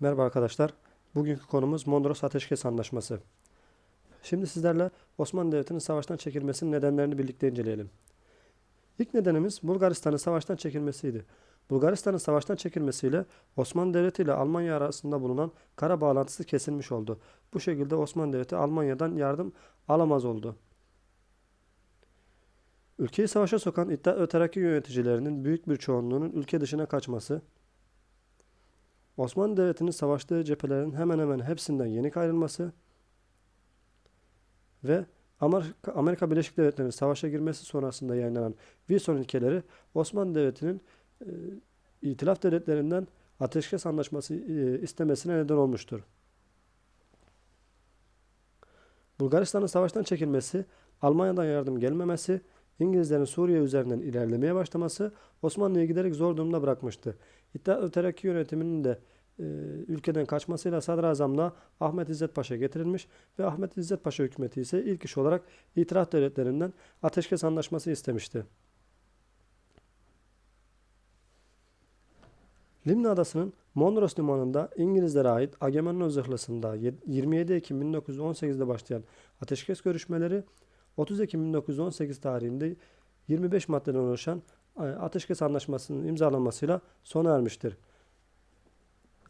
Merhaba arkadaşlar. Bugünkü konumuz Mondros Ateşkes Anlaşması. Şimdi sizlerle Osmanlı Devleti'nin savaştan çekilmesinin nedenlerini birlikte inceleyelim. İlk nedenimiz Bulgaristan'ın savaştan çekilmesiydi. Bulgaristan'ın savaştan çekilmesiyle Osmanlı Devleti ile Almanya arasında bulunan kara bağlantısı kesilmiş oldu. Bu şekilde Osmanlı Devleti Almanya'dan yardım alamaz oldu. Ülkeyi savaşa sokan İttihat ve yöneticilerinin büyük bir çoğunluğunun ülke dışına kaçması, Osmanlı Devleti'nin savaştığı cephelerin hemen hemen hepsinden yenik ayrılması ve Amerika, Amerika Birleşik Devletleri'nin savaşa girmesi sonrasında yayınlanan Wilson ilkeleri Osmanlı Devleti'nin e, itilaf devletlerinden ateşkes anlaşması e, istemesine neden olmuştur. Bulgaristan'ın savaştan çekilmesi, Almanya'dan yardım gelmemesi, İngilizlerin Suriye üzerinden ilerlemeye başlaması Osmanlı'yı giderek zor durumda bırakmıştı. İttihat Terakki yönetiminin de e, ülkeden kaçmasıyla Sadrazam'la Ahmet İzzet Paşa getirilmiş ve Ahmet İzzet Paşa hükümeti ise ilk iş olarak itiraf devletlerinden ateşkes anlaşması istemişti. Limna Adası'nın Mondros Limanı'nda İngilizlere ait Agamemnon zırhlısında 27 Ekim 1918'de başlayan ateşkes görüşmeleri 30 Ekim 1918 tarihinde 25 maddeden oluşan ateşkes anlaşmasının imzalanmasıyla sona ermiştir.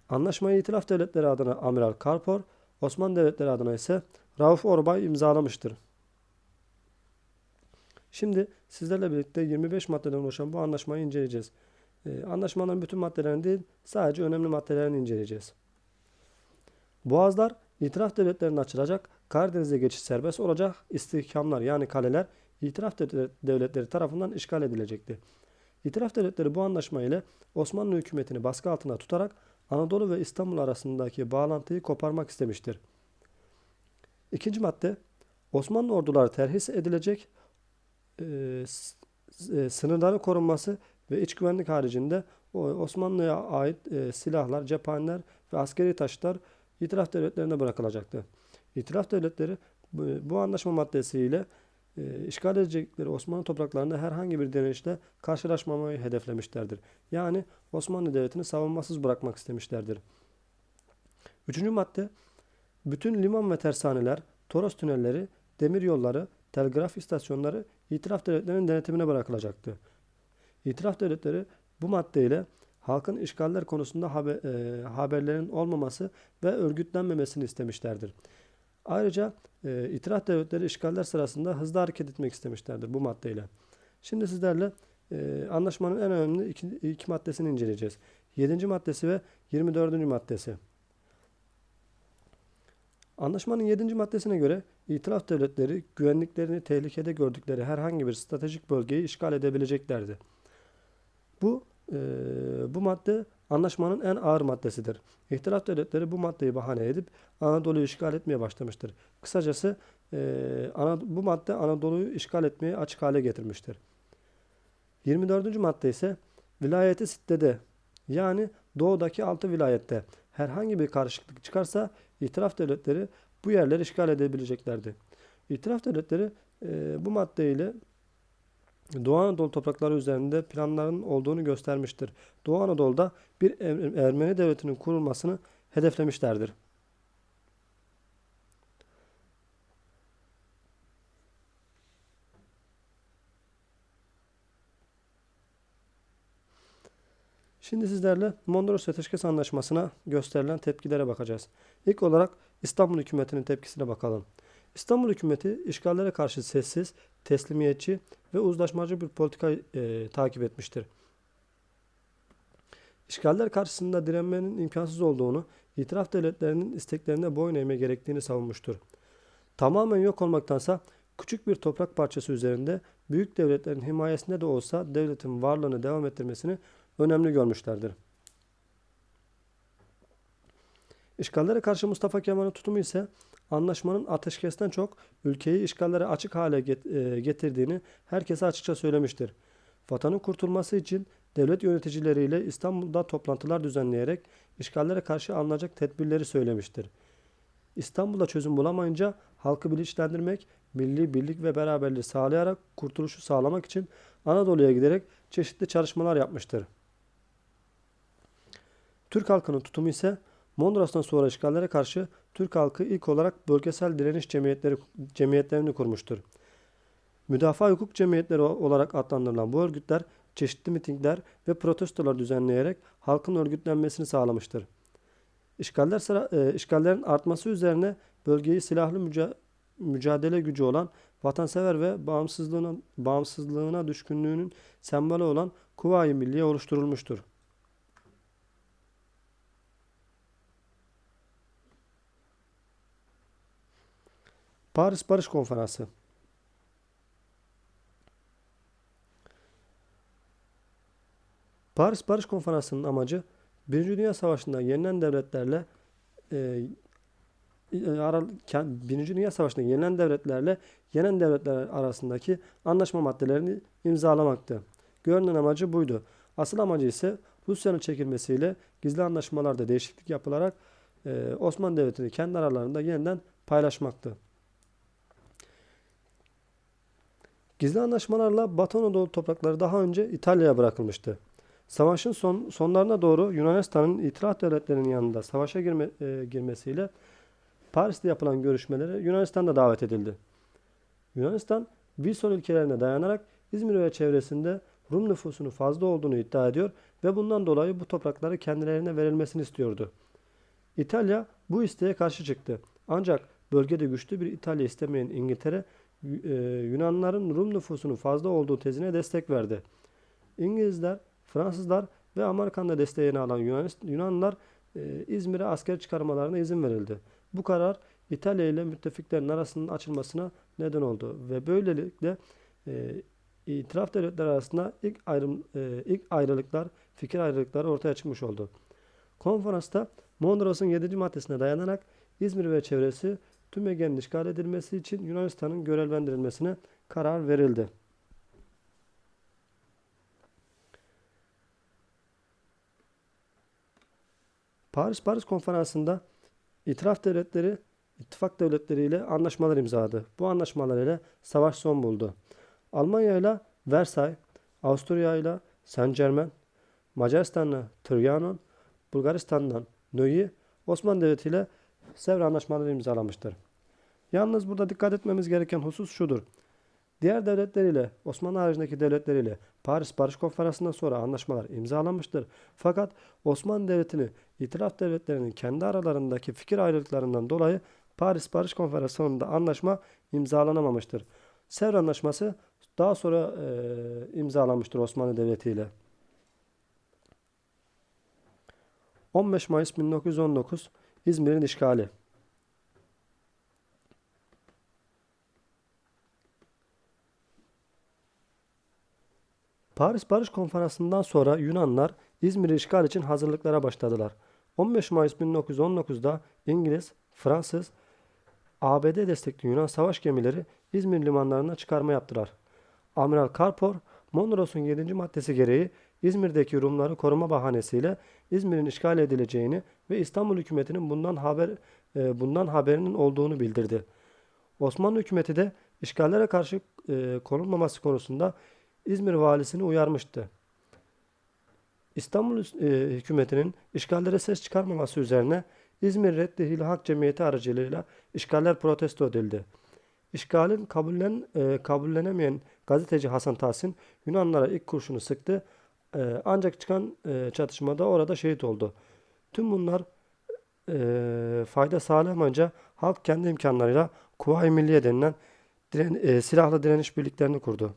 Anlaşmayı İtilaf Devletleri adına Amiral Karpor, Osmanlı Devletleri adına ise Rauf Orbay imzalamıştır. Şimdi sizlerle birlikte 25 maddeden oluşan bu anlaşmayı inceleyeceğiz. Ee, anlaşmanın bütün maddelerini değil, sadece önemli maddelerini inceleyeceğiz. Boğazlar itiraf devletlerine açılacak, Karadeniz'e geçiş serbest olacak, istihkamlar yani kaleler itiraf devletleri tarafından işgal edilecekti. İtiraf devletleri bu anlaşma ile Osmanlı hükümetini baskı altına tutarak Anadolu ve İstanbul arasındaki bağlantıyı koparmak istemiştir. İkinci madde, Osmanlı orduları terhis edilecek, e, e, sınırların korunması ve iç güvenlik haricinde Osmanlı'ya ait e, silahlar, cephaneler ve askeri taşlar itiraf devletlerine bırakılacaktı. İtiraf devletleri bu, bu anlaşma maddesiyle işgal edecekleri Osmanlı topraklarında herhangi bir direnişle karşılaşmamayı hedeflemişlerdir. Yani Osmanlı Devleti'ni savunmasız bırakmak istemişlerdir. Üçüncü madde, bütün liman ve tersaneler, toros tünelleri, demir yolları, telgraf istasyonları itiraf devletlerinin denetimine bırakılacaktı. İtiraf devletleri bu maddeyle halkın işgaller konusunda haber, e, haberlerin olmaması ve örgütlenmemesini istemişlerdir. Ayrıca e, itiraf devletleri işgaller sırasında hızlı hareket etmek istemişlerdir bu maddeyle. Şimdi sizlerle e, anlaşmanın en önemli iki, iki maddesini inceleyeceğiz. 7. maddesi ve 24. maddesi. Anlaşmanın 7. maddesine göre itiraf devletleri güvenliklerini tehlikede gördükleri herhangi bir stratejik bölgeyi işgal edebileceklerdi. Bu e, bu madde anlaşmanın en ağır maddesidir. İhtilaf devletleri bu maddeyi bahane edip Anadolu'yu işgal etmeye başlamıştır. Kısacası e, bu madde Anadolu'yu işgal etmeye açık hale getirmiştir. 24. madde ise vilayeti sittede yani doğudaki altı vilayette herhangi bir karışıklık çıkarsa itiraf devletleri bu yerleri işgal edebileceklerdi. İtiraf devletleri e, bu maddeyle Doğu Anadolu toprakları üzerinde planların olduğunu göstermiştir. Doğu Anadolu'da bir Ermeni devletinin kurulmasını hedeflemişlerdir. Şimdi sizlerle Mondros Ateşkes Anlaşması'na gösterilen tepkilere bakacağız. İlk olarak İstanbul hükümetinin tepkisine bakalım. İstanbul hükümeti işgallere karşı sessiz, teslimiyetçi ve uzlaşmacı bir politika e, takip etmiştir. İşgaller karşısında direnmenin imkansız olduğunu, itiraf devletlerinin isteklerine boyun eğme gerektiğini savunmuştur. Tamamen yok olmaktansa küçük bir toprak parçası üzerinde büyük devletlerin himayesinde de olsa devletin varlığını devam ettirmesini önemli görmüşlerdir. İşgallere karşı Mustafa Kemal'in tutumu ise anlaşmanın ateşkesten çok ülkeyi işgallere açık hale e, getirdiğini herkese açıkça söylemiştir. Vatanın kurtulması için devlet yöneticileriyle İstanbul'da toplantılar düzenleyerek işgallere karşı alınacak tedbirleri söylemiştir. İstanbul'da çözüm bulamayınca halkı bilinçlendirmek, milli birlik ve beraberliği sağlayarak kurtuluşu sağlamak için Anadolu'ya giderek çeşitli çalışmalar yapmıştır. Türk halkının tutumu ise Mondros'tan sonra işgallere karşı Türk halkı ilk olarak bölgesel direniş cemiyetleri cemiyetlerini kurmuştur. Müdafaa hukuk cemiyetleri olarak adlandırılan bu örgütler çeşitli mitingler ve protestolar düzenleyerek halkın örgütlenmesini sağlamıştır. İşgaller sıra, e, işgallerin artması üzerine bölgeyi silahlı müca- mücadele gücü olan vatansever ve bağımsızlığına, bağımsızlığına düşkünlüğünün sembolü olan Kuvayi Milliye oluşturulmuştur. Paris Barış Konferansı Paris Barış Konferansı'nın amacı Birinci Dünya Savaşı'nda yenilen devletlerle e, e, Birinci Dünya Savaşı'nda yenilen devletlerle yenen devletler arasındaki anlaşma maddelerini imzalamaktı. Görünen amacı buydu. Asıl amacı ise Rusya'nın çekilmesiyle gizli anlaşmalarda değişiklik yapılarak e, Osmanlı Devleti'ni kendi aralarında yeniden paylaşmaktı. Gizli anlaşmalarla Batı Anadolu toprakları daha önce İtalya'ya bırakılmıştı. Savaşın son, sonlarına doğru Yunanistan'ın itiraf devletlerinin yanında savaşa girme, e, girmesiyle Paris'te yapılan görüşmelere Yunanistan da davet edildi. Yunanistan, Wilson ülkelerine dayanarak İzmir ve çevresinde Rum nüfusunun fazla olduğunu iddia ediyor ve bundan dolayı bu toprakları kendilerine verilmesini istiyordu. İtalya bu isteğe karşı çıktı. Ancak bölgede güçlü bir İtalya istemeyen İngiltere, Yunanların Rum nüfusunun fazla olduğu tezine destek verdi. İngilizler, Fransızlar ve Amerikan'da desteğini alan Yunanlılar e, İzmir'e asker çıkarmalarına izin verildi. Bu karar İtalya ile müttefiklerin arasının açılmasına neden oldu ve böylelikle e, itiraf devletler arasında ilk ayrım e, ilk ayrılıklar, fikir ayrılıkları ortaya çıkmış oldu. Konferansta Mondros'un 7. maddesine dayanarak İzmir ve çevresi tüm Ege'nin işgal edilmesi için Yunanistan'ın görevlendirilmesine karar verildi. Paris Barış Konferansı'nda itiraf devletleri ittifak devletleriyle anlaşmalar imzaladı. Bu anlaşmalar ile savaş son buldu. Almanya ile Versay, Avusturya ile Saint Germain, Macaristan'la Trianon, Bulgaristan'dan Nöyi, Osmanlı Devleti ile Sevr anlaşmaları imzalamıştır. Yalnız burada dikkat etmemiz gereken husus şudur. Diğer devletleriyle, Osmanlı haricindeki devletleriyle Paris Barış Konferansı'ndan sonra anlaşmalar imzalanmıştır. Fakat Osmanlı Devleti'ni itiraf devletlerinin kendi aralarındaki fikir ayrılıklarından dolayı Paris Barış Konferansı sonunda anlaşma imzalanamamıştır. Sevr Anlaşması daha sonra e, imzalanmıştır Osmanlı Devleti ile. 15 Mayıs 1919 İzmir'in işgali. Paris Barış Konferansı'ndan sonra Yunanlar İzmir'i işgal için hazırlıklara başladılar. 15 Mayıs 1919'da İngiliz, Fransız, ABD destekli Yunan savaş gemileri İzmir limanlarına çıkarma yaptılar. Amiral Karpor, Mondros'un 7. maddesi gereği İzmir'deki Rumları koruma bahanesiyle İzmir'in işgal edileceğini ve İstanbul hükümetinin bundan haber e, bundan haberinin olduğunu bildirdi. Osmanlı hükümeti de işgallere karşı e, konulmaması konusunda İzmir valisini uyarmıştı. İstanbul e, hükümetinin işgallere ses çıkarmaması üzerine İzmir Reddi Hilhak Cemiyeti aracılığıyla işgaller protesto edildi. İşgalin kabullen, e, kabullenemeyen gazeteci Hasan Tahsin Yunanlara ilk kurşunu sıktı. E, ancak çıkan e, çatışmada orada şehit oldu. Tüm bunlar e, fayda sağlamayınca halk kendi imkanlarıyla Kuvayi Milliye denilen diren, e, silahlı direniş birliklerini kurdu.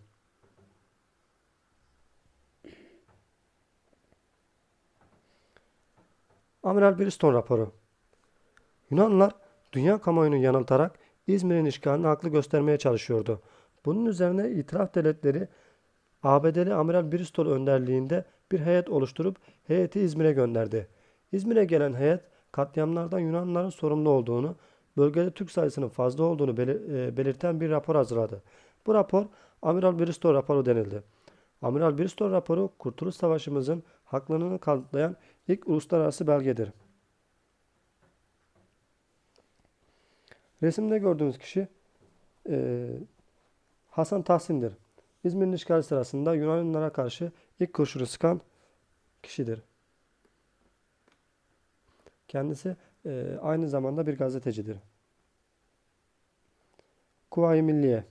Amiral Briston raporu. Yunanlılar dünya kamuoyunu yanıltarak İzmir'in işgalini haklı göstermeye çalışıyordu. Bunun üzerine itiraf devletleri ABD'li Amiral Bristol önderliğinde bir heyet oluşturup heyeti İzmir'e gönderdi. İzmir'e gelen heyet katliamlardan Yunanlıların sorumlu olduğunu, bölgede Türk sayısının fazla olduğunu e, belirten bir rapor hazırladı. Bu rapor Amiral Bristol raporu denildi. Amiral Bristol raporu Kurtuluş Savaşımızın haklılığını kanıtlayan ilk uluslararası belgedir. Resimde gördüğünüz kişi e, Hasan Tahsin'dir. İzmir'in işgali sırasında Yunanlılara karşı ilk kurşunu sıkan kişidir. Kendisi e, aynı zamanda bir gazetecidir. Kuvayi Milliye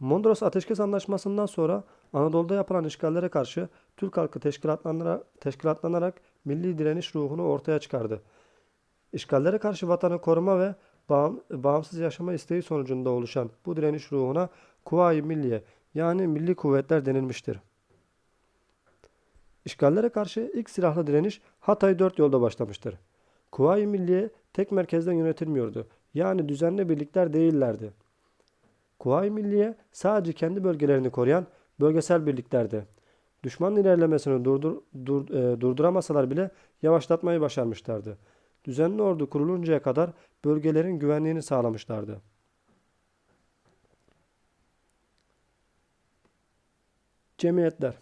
Mondros Ateşkes Anlaşması'ndan sonra Anadolu'da yapılan işgallere karşı Türk halkı teşkilatlanarak, teşkilatlanarak milli direniş ruhunu ortaya çıkardı. İşgallere karşı vatanı koruma ve bağım- bağımsız yaşama isteği sonucunda oluşan bu direniş ruhuna Kuvayi Milliye yani Milli Kuvvetler denilmiştir. İşgallere karşı ilk silahlı direniş Hatay Dört Yolda başlamıştır. Kuvayi Milliye tek merkezden yönetilmiyordu. Yani düzenli birlikler değillerdi. Kuvayi Milliye sadece kendi bölgelerini koruyan bölgesel birliklerdi. Düşmanın ilerlemesini durdur, dur- e, durduramasalar bile yavaşlatmayı başarmışlardı. Düzenli ordu kuruluncaya kadar bölgelerin güvenliğini sağlamışlardı. Cemiyetler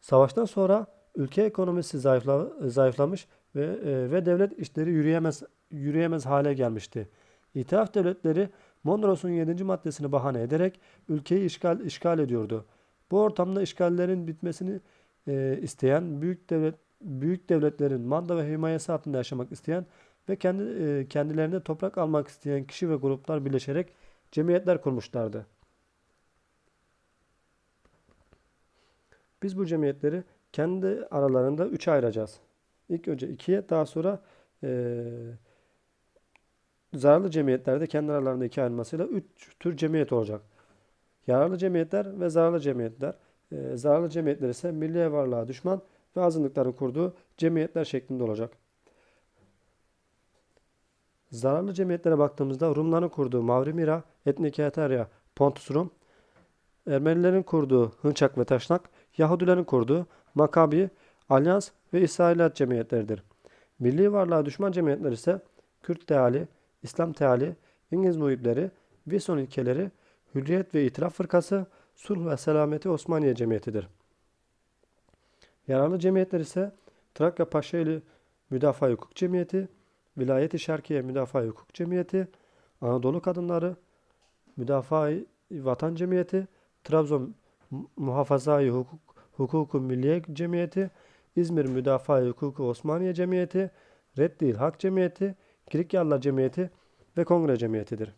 Savaştan sonra ülke ekonomisi zayıfla, zayıflamış ve e, ve devlet işleri yürüyemez yürüyemez hale gelmişti. İtilaf devletleri Mondros'un 7. maddesini bahane ederek ülkeyi işgal işgal ediyordu. Bu ortamda işgallerin bitmesini e, isteyen büyük devlet büyük devletlerin manda ve himayesi altında yaşamak isteyen ve kendi e, kendilerine toprak almak isteyen kişi ve gruplar birleşerek cemiyetler kurmuşlardı. Biz bu cemiyetleri kendi aralarında üçe ayıracağız. İlk önce ikiye, daha sonra eee, zararlı cemiyetlerde kendi aralarında ikiye ayrılmasıyla üç tür cemiyet olacak. Yararlı cemiyetler ve zararlı cemiyetler. Eee, zararlı cemiyetler ise milli varlığa düşman ve azınlıkların kurduğu cemiyetler şeklinde olacak. Zararlı cemiyetlere baktığımızda Rumların kurduğu Mavri Mira, Etnik Eterya, Pontus Rum, Ermenilerin kurduğu Hınçak ve Taşnak, Yahudilerin kurduğu Makabi, Alyans ve İsrailiyat cemiyetleridir. Milli varlığa düşman cemiyetler ise Kürt Teali, İslam Teali, İngiliz muhipleri, Vison ilkeleri, Hürriyet ve İtilaf Fırkası, Sulh ve Selameti Osmaniye Cemiyetidir. Yararlı cemiyetler ise Trakya Paşaeli Müdafaa Hukuk Cemiyeti, Vilayeti Şarkiye Müdafaa Hukuk Cemiyeti, Anadolu Kadınları Müdafaa Vatan Cemiyeti, Trabzon Muhafazai Hukuk Hukuku Milliye Cemiyeti, İzmir Müdafaa Hukuku Osmaniye Cemiyeti, Reddil Hak Cemiyeti, Kirikyallar Cemiyeti ve Kongre Cemiyetidir.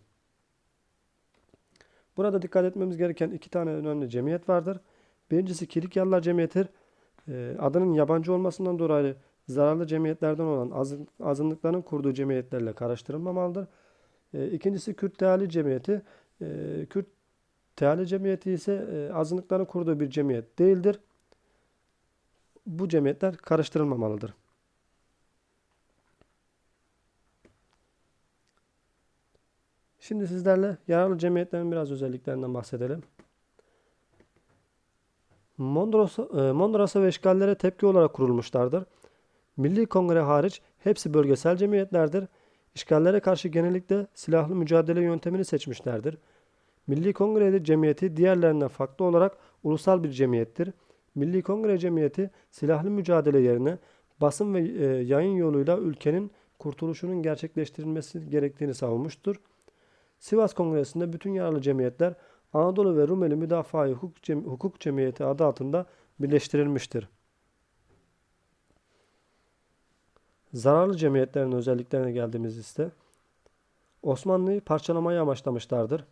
Burada dikkat etmemiz gereken iki tane önemli cemiyet vardır. Birincisi Kirikyallar Cemiyetidir. Ee, adının yabancı olmasından dolayı zararlı cemiyetlerden olan azın- azınlıkların kurduğu cemiyetlerle karıştırılmamalıdır. Ee, ikincisi Kürt Teali Cemiyeti. Ee, Kürt Teali Cemiyeti ise e, azınlıkların kurduğu bir cemiyet değildir. Bu cemiyetler karıştırılmamalıdır. Şimdi sizlerle yararlı cemiyetlerin biraz özelliklerinden bahsedelim. E, Mondros'a ve işgallere tepki olarak kurulmuşlardır. Milli Kongre hariç hepsi bölgesel cemiyetlerdir. İşgallere karşı genellikle silahlı mücadele yöntemini seçmişlerdir. Milli Kongre Cemiyeti diğerlerinden farklı olarak ulusal bir cemiyettir. Milli Kongre Cemiyeti silahlı mücadele yerine basın ve e, yayın yoluyla ülkenin kurtuluşunun gerçekleştirilmesi gerektiğini savunmuştur. Sivas Kongresi'nde bütün yararlı cemiyetler Anadolu ve Rumeli Müdafaa Hukuk, Cem- Hukuk Cemiyeti adı altında birleştirilmiştir. Zararlı cemiyetlerin özelliklerine geldiğimiz ise Osmanlı'yı parçalamayı amaçlamışlardır.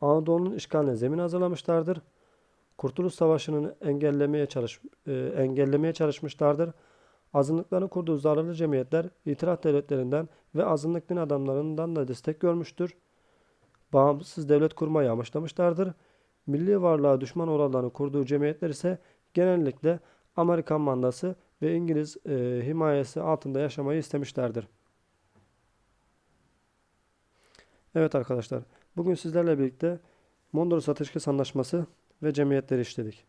Anadolu'nun işgaline zemin hazırlamışlardır. Kurtuluş Savaşı'nı engellemeye çalış e, engellemeye çalışmışlardır. Azınlıkların kurduğu zararlı cemiyetler itiraf devletlerinden ve azınlık din adamlarından da destek görmüştür. Bağımsız devlet kurmayı amaçlamışlardır. Milli varlığa düşman olanların kurduğu cemiyetler ise genellikle Amerikan mandası ve İngiliz e, himayesi altında yaşamayı istemişlerdir. Evet arkadaşlar, bugün sizlerle birlikte Mondros Ateşkes Anlaşması ve cemiyetleri işledik.